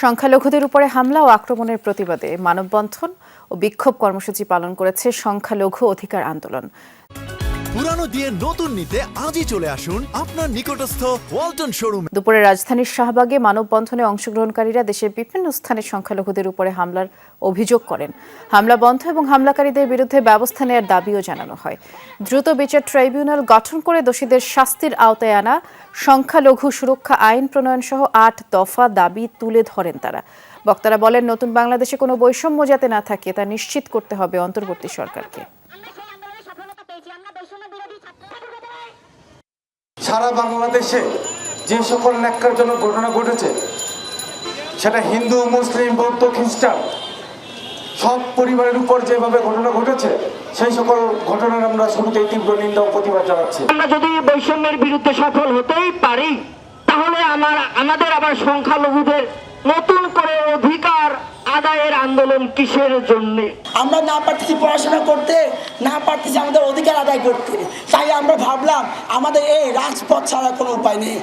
সংখ্যালঘুদের উপরে হামলা ও আক্রমণের প্রতিবাদে মানববন্ধন ও বিক্ষোভ কর্মসূচি পালন করেছে সংখ্যালঘু অধিকার আন্দোলন। পুরানো দিয়ে নতুন নিতে আজই চলে আসুন আপনার নিকটস্থ ওয়ালটন শোরুম। দুপুরে রাজধানীর শাহবাগে মানববন্ধনে অংশগ্রহণকারীরা দেশের বিভিন্ন স্থানে সংখ্যালঘুদের উপরে হামলার অভিযোগ করেন। হামলা বন্ধ এবং হামলাকারীদের বিরুদ্ধে ব্যবস্থা নেওয়ার দাবিও জানানো হয়। দ্রুত বিচার ট্রাইব্যুনাল গঠন করে দোষীদের শাস্তির আওতায় আনা সংখ্যালঘু সুরক্ষা আইন প্রণয়ন সহ আট দফা দাবি তুলে ধরেন তারা। বক্তারা বলেন, নতুন বাংলাদেশে কোনো বৈষম্য যাতে না থাকে, তা নিশ্চিত করতে হবে অন্তর্বর্তী সরকারকে আমরা সেই আন্দোলনে সফলতা পেয়েছি আমরা বৈষম্য বিরোধী ছাত্র সংগঠনের সারা বাংলাদেশে যে সকল ন্যাক্কারজনক ঘটনা ঘটেছে, সেটা হিন্দু, মুসলিম, বৌদ্ধ, খ্রিস্টান, সব পরিবারের উপর যেভাবে ঘটনা ঘটেছে, সেই সকল ঘটনার আমরা শুরুতেই তীব্র নিন্দা ও প্রতিবাদ জানাচ্ছি। আমরা যদি বৈষম্যের বিরুদ্ধে সফল হতেই পারি, তাহলে আমার আমাদের আবার সংখ্যালঘুদের নতুন করে অধিকার আন্দোলন কিসের জন্য? আমরা না পারতেছি পড়াশোনা করতে, না পারতেছি আমাদের অধিকার আদায় করতে। তাই আমরা ভাবলাম, আমাদের এই রাজপথ ছাড়া কোনো উপায় নেই।